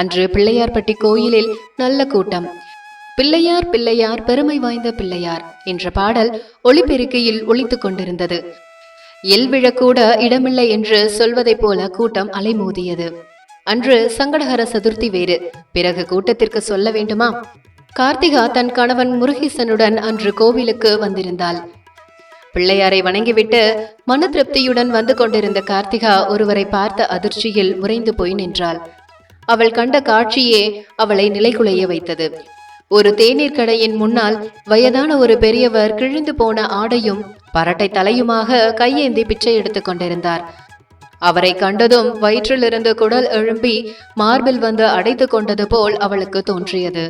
அன்று பிள்ளையார்பட்டி கோயிலில் நல்ல கூட்டம். பிள்ளையார் பிள்ளையார் பெருமை வாய்ந்த பிள்ளையார் என்ற பாடல் ஒளிபெருக்கியில் ஒலித்துக் கொண்டிருந்தது. எல் விழக்கூட இடமில்லை என்று சொல்வதைப் போல கூட்டம் அலைமோதியது. அன்று சங்கடகர சதுர்த்தி வேறு. பிறகு கூட்டத்திற்கு சொல்ல வேண்டுமா? கார்த்திகா தன் கணவன் முருகேசனுடன் அன்று கோவிலுக்கு வந்திருந்தாள். பிள்ளையாரை வணங்கிவிட்டு மன திருப்தியுடன் வந்து கொண்டிருந்த கார்த்திகா ஒருவரை பார்த்த அதிர்ச்சியில் உறைந்து போய் நின்றாள். அவள் கண்ட காட்சியே அவளை நிலைகுலைய வைத்தது. ஒரு தேநீர் கடையின் முன்னால் வயதான ஒரு பெரியவர் கிழிந்து போன ஆடையும் பரட்டை தலையுமாக கையேந்தி பிச்சை எடுத்துக் கொண்டிருந்தார். அவரை கண்டதும் வயிற்றிலிருந்து குடல் எழும்பி மார்பில் வந்து அடைத்து கொண்டது போல் அவளுக்கு தோன்றியது.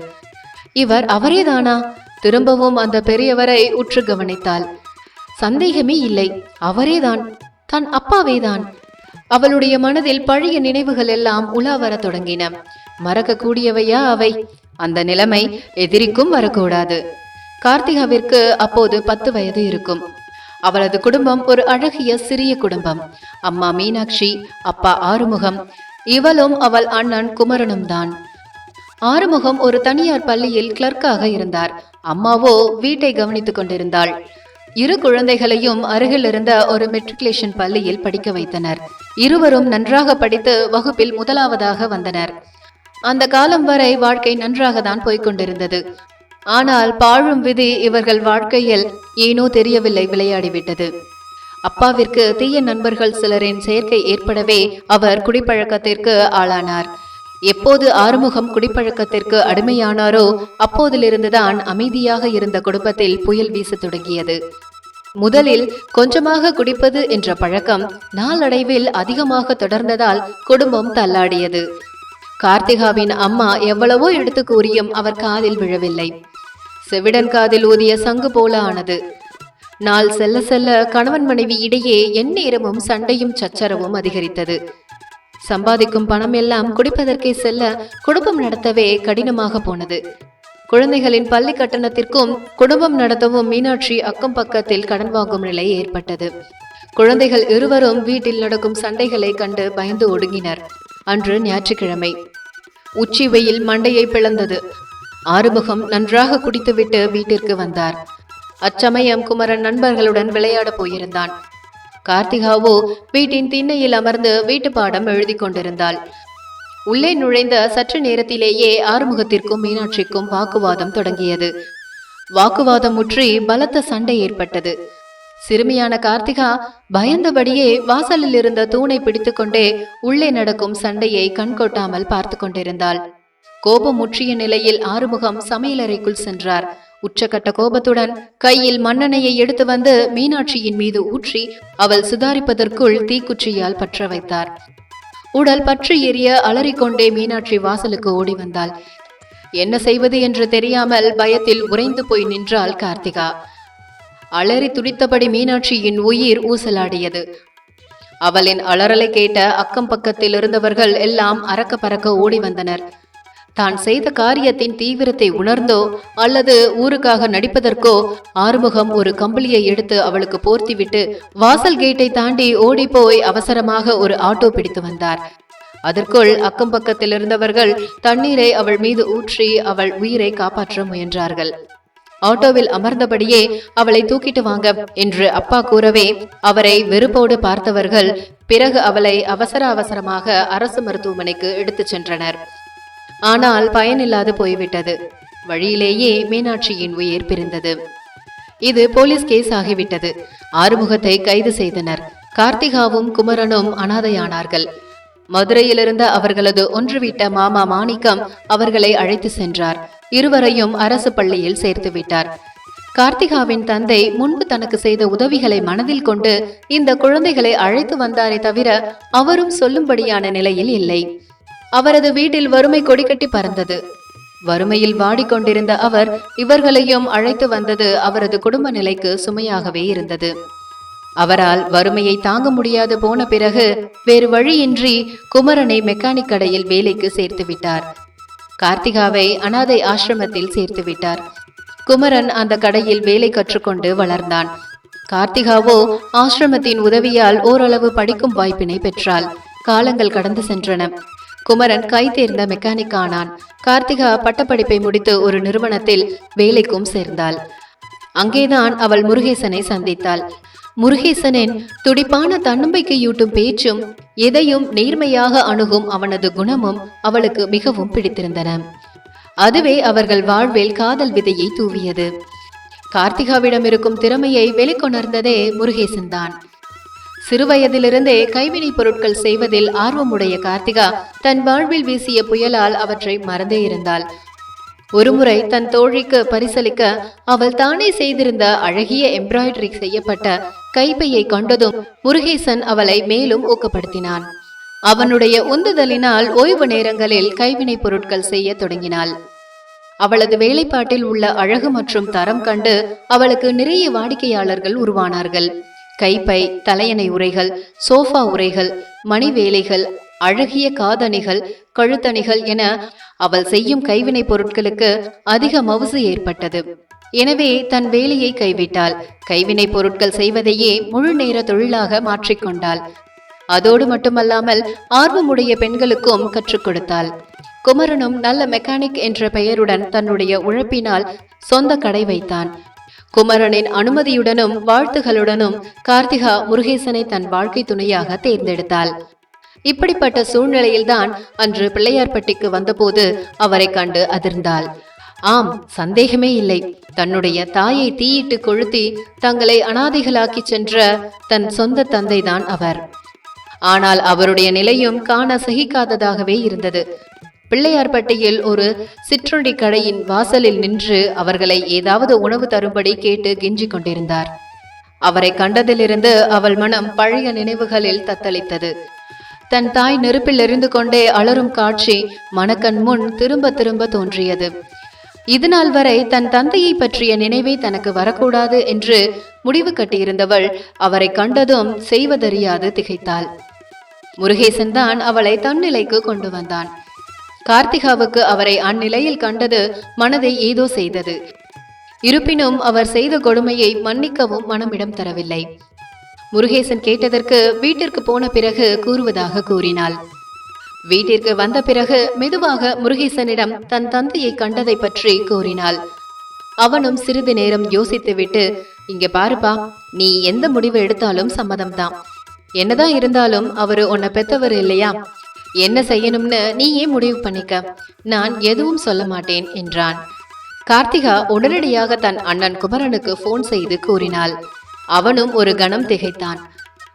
இவர் அவரேதானா? திரும்பவும் அந்த பெரியவரை உற்று கவனித்தாள். சந்தேகமே இல்லை. அவரேதான். தன் அப்பாவேதான். அவளுடைய மனதில் பழைய நினைவுகள் எல்லாம் உலா வரத் தொடங்கின. மறக்கக்கூடியவையா அவை? அந்த நிலைமை எதிரிக்கும் வரக்கூடாது. கார்த்திகாவிற்கு அப்போது பத்து வயது இருக்கும். அவளது குடும்பம் ஒரு அழகிய சிறிய குடும்பம். அம்மா மீனாட்சி அப்பா ஆறுமுகம் இவளும் அவள் அண்ணன் குமரனும் தான். ஆறுமுகம் ஒரு தனியார் பள்ளியில் கிளர்க்காக இருந்தார். அம்மாவோ வீட்டை கவனித்துக் கொண்டிருந்தாள். இரு குழந்தைகளையும் அருகில் இருந்த ஒரு மெட்ரிகுலேஷன் பள்ளியில் படிக்க வைத்தனர். இருவரும் நன்றாக படித்து வகுப்பில் முதலாவதாக வந்தனர். அந்த காலம் வரை வாழ்க்கை நன்றாக தான் போய்க்கொண்டிருந்தது ஆனால் பாழும் விதி இவர்கள் வாழ்க்கையில் ஏனோ தெரியவில்லை விளையாடிவிட்டது. அப்பாவிற்கு தீய நண்பர்கள் சிலரின் சேர்க்கை ஏற்படவே அவர் குடிப்பழக்கத்திற்கு ஆளானார். எப்போது ஆறுமுகம் குடிப்பழக்கத்திற்கு அடிமையானாரோ அப்போதிலிருந்துதான் அமைதியாக இருந்த குடும்பத்தில் புயல் வீசத் தொடங்கியது. முதலில் கொஞ்சமாக குடிப்பது என்ற பழக்கம் நாளடைவில் அதிகமாக தொடர்ந்ததால் குடும்பம் தள்ளாடியது. கார்த்திகாவின் அம்மா எவ்வளவோ எடுத்து கூறியும் அவர் காதில் விழவில்லை. செவிடன் காதில் ஊதிய சங்கு போல ஆனது. நாள் செல்ல செல்ல கணவன் மனைவி இடையே எந்நேரமும் சண்டையும் சச்சரவும் அதிகரித்தது. சம்பாதிக்கும் பணம் எல்லாம் குடிப்பதற்கே செல்ல குடும்பம் நடத்தவே கடினமாக போனது. குழந்தைகளின் பள்ளி கட்டணத்திற்கும் குடும்பம் நடத்தவும் மீனாட்சி அக்கம் பக்கத்தில் கடன் வாங்கும் நிலை ஏற்பட்டது. குழந்தைகள் இருவரும் வீட்டில் நடக்கும் சண்டைகளை கண்டு பயந்து ஒடுங்கினர். அன்று ஞாயிற்றுக்கிழமை. உச்சி வெயில் மண்டையை பிளந்தது. ஆறுமுகம் நன்றாக குடித்துவிட்டு வீட்டிற்கு வந்தார். அச்சமயம் குமரன் நண்பர்களுடன் விளையாடப் போயிருந்தான். கார்த்திகாவோ வீட்டின் திண்ணையில் அமர்ந்து வீட்டு பாடம் எழுதி கொண்டிருந்தாள். உள்ளே நுழைந்த சற்று நேரத்திலேயே ஆறுமுகத்திற்கும் மீனாட்சிக்கும் வாக்குவாதம் தொடங்கியது. வாக்குவாதம் முற்றி பலத்த சண்டை ஏற்பட்டது. சிறுமியான கார்த்திகா பயந்தபடியே வாசலில் இருந்த தூணை பிடித்துக்கொண்டே உள்ளே நடக்கும் சண்டையை கண்கொட்டாமல் பார்த்து கொண்டிருந்தாள். கோபம் முற்றிய நிலையில் ஆறுமுகம் சமையலறைக்குள் சென்றார். உச்சக்கட்ட கோபத்துடன் கையில் மண்ணெண்ணெயை எடுத்து வந்து மீனாட்சியின் மீது ஊற்றி அவள் சுதாரிப்பதற்குள் தீக்குச்சியால் பற்ற வைத்தார். உடல் பற்றி எரிய அலறிக்கொண்டே மீனாட்சி வாசலுக்கு ஓடி வந்தாள். என்ன செய்வது என்று தெரியாமல் பயத்தில் உறைந்து போய் நின்றாள் கார்த்திகா. அலறி துடித்தபடி மீனாட்சியின் உயிர் ஊசலாடியது. அவளின் அலறலை கேட்ட அக்கம் பக்கத்தில் இருந்தவர்கள் எல்லாம் அறக்க பறக்க ஓடி வந்தனர். தான் செய்த காரியத்தின் தீவிரத்தை உணர்ந்தோ அல்லது ஊருக்காக நடிப்பதற்கோ ஆறுமுகம் ஒரு கம்பளியை எடுத்து அவளுக்கு போர்த்திவிட்டு வாசல் கேட்டை தாண்டி ஓடிப்போய் போய் அவசரமாக ஒரு ஆட்டோ பிடித்து வந்தார். அதற்குள் அக்கம் பக்கத்தில் இருந்தவர்கள் தண்ணீரை அவள் மீது ஊற்றி அவள் உயிரை காப்பாற்ற முயன்றார்கள். ஆட்டோவில் அமர்ந்தபடியே அவளை தூக்கிட்டு வாங்க என்று அப்பா கூறவே அவரை வெறுப்போடு பார்த்தவர்கள் பிறகு அவளை அவசர அவசரமாக அரசு மருத்துவமனைக்கு எடுத்துச் சென்றனர். ஆனால் பயனில்லாது போய்விட்டது. வழியிலேயே மீனாட்சியின் உயிர் பிரிந்தது. இது போலீஸ் கேஸ் ஆகிவிட்டது. ஆறுமுகத்தை கைது செய்தனர். கார்த்திகாவும் குமரனும் அனாதையானார்கள். மதுரையிலிருந்த அவர்களது ஒன்றுவிட்ட மாமா மாணிக்கம் அவர்களை அழைத்து சென்றார். இருவரையும் அரசு பள்ளியில் சேர்த்து விட்டார். கார்த்திகாவின் தந்தை முன்பு தனக்கு செய்த உதவிகளை மனதில் கொண்டு இந்த குழந்தைகளை அழைத்து வந்தாரே தவிர அவரும் சொல்லும்படியான நிலையில் இல்லை. அவரது வீட்டில் வறுமை கொடிக்கட்டி பறந்தது. வறுமையில் வாடிக்கொண்டிருந்த அவர் இவர்களையும் அழைத்து வந்தது அவரது குடும்ப நிலைக்கு சுமையாகவே இருந்தது. அவரால் வறுமையை தாங்க முடியாது போன பிறகு வேறு வழியின்றி குமரனை மெக்கானிக் கடையில் வேலைக்கு சேர்த்து விட்டார். கார்த்திகாவை அனாதை ஆசிரமத்தில் சேர்த்து விட்டார். குமரன் அந்த கடையில் வேலை கற்றுக்கொண்டு வளர்ந்தான். கார்த்திகாவோ ஆசிரமத்தின் உதவியால் ஓரளவு படிக்கும் வாய்ப்பினை பெற்றாள். காலங்கள் கடந்து சென்றன. குமரன் கை தேர்ந்த மெக்கானிக் ஆனான் கார்த்திகா பட்டப்படிப்பை முடித்து ஒரு நிறுவனத்தில் வேலைக்கும் சேர்ந்தாள். அங்கேதான் அவள் முருகேசனை சந்தித்தாள். முருகேசனின் துடிப்பான தன்னம்பிக்கையூட்டும் பேச்சும் எதையும் நேர்மையாக அணுகும் அவனது குணமும் அவளுக்கு மிகவும் பிடித்திருந்தன. அதுவே அவர்கள் வாழ்வில் காதல் விதையை தூவியது. கார்த்திகாவிடம் இருக்கும் திறமையை வெளிக்கொணர்ந்ததே முருகேசன் தான். சிறுவயதிலிருந்தே கைவினைப் பொருட்கள் செய்வதில் ஆர்வமுடைய கார்த்திகா தன் வாழ்வில் வீசிய புயலால் அவற்றை மறந்தே இருந்தாள். ஒருமுறை தன் தோழிக்கு பரிசளிக்க அவள் தானே செய்திருந்த அழகிய எம்ப்ராய்டரி செய்யப்பட்ட கைப்பையை கண்டதும் முருகேசன் அவளை மேலும் ஊக்கப்படுத்தினான். அவனுடைய உந்துதலினால் ஓய்வு நேரங்களில் கைவினைப் பொருட்கள் செய்ய தொடங்கினாள். அவளது வேலைப்பாட்டில் உள்ள அழகு மற்றும் தரம் கண்டு அவளுக்கு நிறைய வாடிக்கையாளர்கள் உருவானார்கள். கைப்பை தலையணை உரைகள் சோஃபா உரைகள் மணி வேலைகள் அழகிய காதணிகள் கழுத்தணிகள் என அவள் செய்யும் கைவினைப் பொருட்களுக்கு அதிக மவுசு ஏற்பட்டது. எனவே தன் வேலையை கைவிட்டாள். கைவினைப் பொருட்கள் செய்வதையே முழு நேர தொழிலாக மாற்றிக்கொண்டாள் அதோடு மட்டுமல்லாமல் ஆர்வமுடைய பெண்களுக்கும் கற்றுக் கொடுத்தாள். குமரனும் நல்ல மெக்கானிக் என்ற பெயருடன் தன்னுடைய உழைப்பினால் சொந்த கடை வைத்தான். குமரனின் அனுமதியுடனும் வாழ்த்துகளுடனும் கார்த்திகா முருகேசனை தன் வாழ்க்கை துணையாக தேர்ந்தெடுத்தாள். இப்படிப்பட்ட சூழ்நிலையில்தான் அன்று பிள்ளையார்பட்டிக்கு வந்தபோது அவரை கண்டு அதிர்ந்தாள். ஆம் சந்தேகமே இல்லை. தன்னுடைய தாயை தீயிட்டு கொளுத்தி தங்களை அனாதைகளாக்கி சென்ற தன் சொந்த தந்தைதான் அவர். ஆனால் அவருடைய நிலையும் காண சகிக்காததாகவே இருந்தது. பிள்ளையார்பட்டியில் ஒரு சிற்றுண்டி கடையின் வாசலில் நின்று அவர்களை ஏதாவது உணவு தரும்படி கேட்டு கெஞ்சிக் கொண்டிருந்தார். அவரை கண்டதிலிருந்து அவள் மனம் பழைய நினைவுகளில் தத்தளித்தது. தன் தாய் நெருப்பில் எரிந்து கொண்டே அலறும் காட்சி மணக்கண் முன் திரும்ப திரும்ப தோன்றியது. இதுநாள் வரை தன் தந்தையை பற்றிய நினைவே தனக்கு வரக்கூடாது என்று முடிவு கட்டியிருந்தவள் அவரை கண்டதும் செய்வதறியாது திகைத்தாள். முருகேசன் தான் அவளை தன்னிலைக்கு கொண்டு வந்தான். கார்த்திகாவுக்கு அவரை அந்நிலையில் கண்டது மனதை ஏதோ செய்தது. இருப்பினும் அவர் செய்த கொடுமையை மன்னிக்கவும் மனமிடம் தரவில்லை. முருகேசன் கேட்டதற்கு வீட்டிற்கு போன பிறகு கூறுவதாக கூறினாள். வீட்டிற்கு வந்த பிறகு மெதுவாக முருகேசனிடம் தன் தந்தையை கண்டதை பற்றி கூறினாள். அவனும் சிறிது நேரம் யோசித்துவிட்டு இங்க பாருப்பா நீ எந்த முடிவு எடுத்தாலும் சம்மதம்தான். என்னதான் இருந்தாலும் அவரு உன்னை பெத்தவர் இல்லையா? என்ன செய்யணும்னு நீயே முடிவு பண்ணிக்க. நான் எதுவும் சொல்ல மாட்டேன் என்றான். கார்த்திகா உடனடியாக தன் அண்ணன் குமரனுக்கு போன் செய்து கூறினாள். அவனும் ஒரு கணம் திகைத்தான்.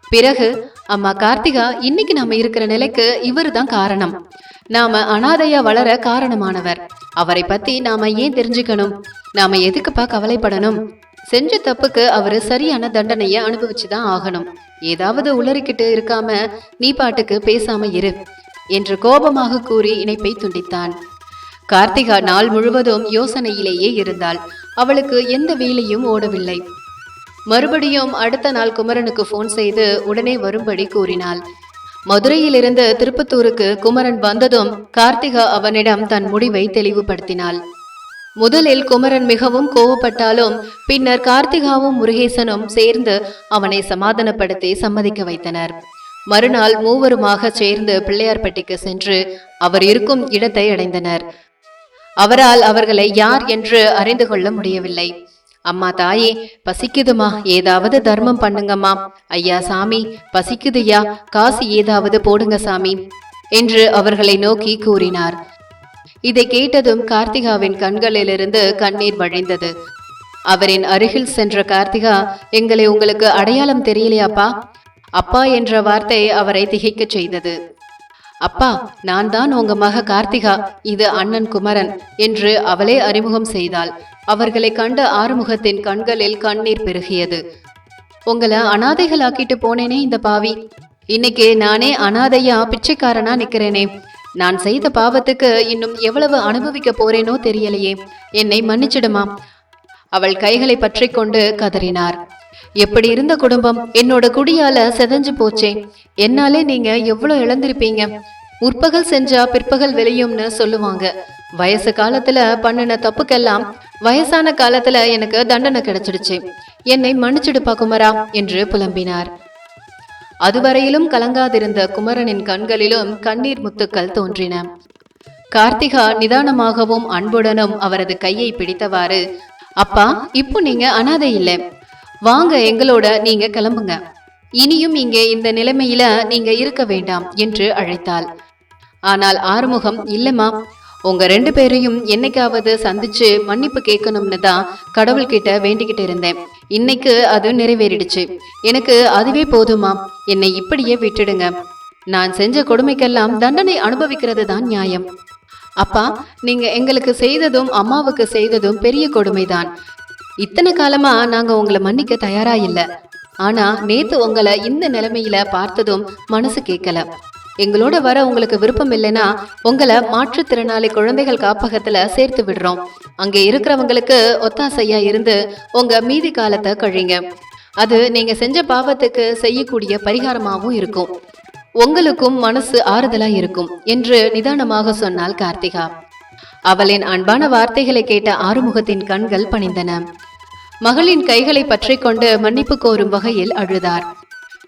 பிறகு அம்மா கார்த்திகா இன்னைக்கு நாம இருக்கிற நிலைக்கு இவரு தான் காரணம். நாம அனாதையா வளர காரணமானவர். அவரை பத்தி நாம ஏன் தெரிஞ்சுக்கணும்? நாம எதுக்குப்பா கவலைப்படணும்? செஞ்ச தப்புக்கு அவரு சரியான தண்டனையை அனுபவிச்சுதான் ஆகணும். ஏதாவது உளறிக்கிட்டு இருக்காம நீ பாட்டுக்கு பேசாம இரு. என்று கோபமாக கூறி இணைப்பை துண்டித்தான். கார்த்திகா நாள் முழுவதும் யோசனையிலேயே இருந்தாள். அவளுக்கு எந்த வேலையும் ஓடவில்லை. மறுபடியும் அடுத்த நாள் குமரனுக்கு போன் செய்து உடனே வரும்படி கூறினாள். மதுரையிலிருந்து திருப்பத்தூருக்கு குமரன் வந்ததும் கார்த்திகா அவனிடம் தன் முடிவை தெளிவுபடுத்தினாள். முதலில் குமரன் மிகவும் கோவப்பட்டாலும் பின்னர் கார்த்திகாவும் முருகேசனும் சேர்ந்து அவனை சமாதானப்படுத்தி சம்மதிக்க வைத்தனர். மறுநாள் மூவருமாக சேர்ந்து பிள்ளையார்பட்டிக்கு சென்று அவர் இருக்கும் இடத்தை அடைந்தனர். அவரால் அவர்களை யார் என்று அறிந்து கொள்ள முடியவில்லை. அம்மா தாயே பசிக்குதுமா? ஏதாவது தர்மம் பண்ணுங்கம்மா. ஐயா சாமி பசிக்குதுயா? காசு ஏதாவது போடுங்க சாமி என்று அவர்களை நோக்கி கூறினார். இதை கேட்டதும் கார்த்திகாவின் கண்களிலிருந்து கண்ணீர் வழிந்தது. அவரின் அருகில் சென்ற கார்த்திகா எங்களை உங்களுக்கு அடையாளம் தெரியலையாப்பா? அப்பா என்ற வார்த்தை அவரை திகைக்கச் செய்தது. அப்பா நான் தான் உங்க மக கார்த்திகா இது அண்ணன் குமரன் என்று அவளே அறிமுகம் செய்தாள். அவர்களை கண்ட ஆறுமுகத்தின் கண்களில் கண்ணீர் பெருகியது. உங்களை அனாதைகளாக்கிட்டு போனேனே இந்த பாவி. இன்னைக்கு நானே அனாதையா பிச்சைக்காரனா நிக்கிறேனே. நான் செய்த பாவத்துக்கு இன்னும் எவ்வளவு அனுபவிக்க போறேனோ தெரியலையே. என்னை மன்னிச்சிடுமா? அவள் கைகளை பற்றி கொண்டு கதறினார். எப்படி இருந்த குடும்பம்? என்னோட குடியால செதஞ்சு போச்சே. என்னாலே நீங்க எவ்வளவு இழந்திருப்பீங்க? உற்பகல் செஞ்சா பிற்பகல் விளையும்னு சொல்லுவாங்க. வயசு காலத்துல பண்ணின தப்புக்கெல்லாம் வயசான காலத்துல எனக்கு தண்டனை கிடைச்சிடுச்சு. என்னை மன்னிச்சிடுப்பா குமரா என்று புலம்பினார். அதுவரையிலும் கலங்காதிருந்த குமரனின் கண்களிலும் கண்ணீர் முத்துக்கள் தோன்றின. கார்த்திகா நிதானமாகவும் அன்புடனும் அவரது கையை பிடித்தவாறு அப்பா இப்போ நீங்க அனாதை இல்லை வாங்க எங்களோட நீங்க கிளம்புங்க. இனியும் இங்கே இந்த நிலைமையில நீங்க இருக்க வேண்டாம் என்று அழைத்தாள். ஆனால் ஆறுமுகம் இல்லம்மா உங்க ரெண்டு பேரையும் என்னைக்காவது சந்திச்சு மன்னிப்பு கேட்கணும்னு தான் கடவுள்கிட்ட வேண்டிக்கிட்டு இருந்தேன். இன்னைக்கு அது நிறைவேறிடுச்சு. எனக்கு அதுவே போதுமா என்னை இப்படியே விட்டுடுங்க. நான் செஞ்ச கொடுமைக்கெல்லாம் தண்டனை அனுபவிக்கிறது தான் நியாயம். அப்பா நீங்க எங்களுக்கு செய்ததும் அம்மாவுக்கு செய்ததும் பெரிய கொடுமைதான். இத்தனை காலமா நாங்க உங்களை மன்னிக்க தயாரா இல்ல. ஆனா நேத்து உங்களை இந்த நிலைமையில பார்த்ததும் மனசு கேட்கல எங்களோட வர உங்களுக்கு விருப்பம் இல்லைன்னா உங்களை மாற்றுத்திறனாளி குழந்தைகள் காப்பகத்துல சேர்த்து விடுறோம். அங்கே இருக்கிறவங்களுக்கு ஒத்தாசையா இருந்து உங்க மீதி காலத்தை கழிங்க. அது நீங்க செஞ்ச பாவத்துக்கு செய்யக்கூடிய பரிகாரமாகவும் இருக்கும். உங்களுக்கும் மனசு ஆறுதலா இருக்கும் என்று நிதானமாக சொன்னால் கார்த்திகா. அவளின் அன்பான வார்த்தைகளை கேட்ட ஆறுமுகத்தின் கண்கள் பணிந்தன. மகளின் கைகளை பற்றிக்கொண்டு மன்னிப்பு கோரும் வகையில் அழுதார்.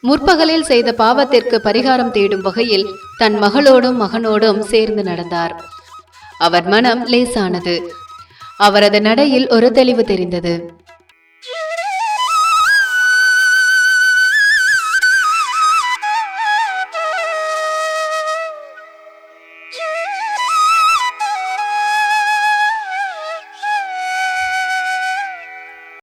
முற்பகலில் செய்த பாவத்திற்கு பரிகாரம் தேடும் வகையில் தன் மகளோடும் மகனோடும் சேர்ந்து நடந்தார். அவர் மனம் லேசானது. அவரது நடையில் ஒரு தெளிவு தெரிந்தது.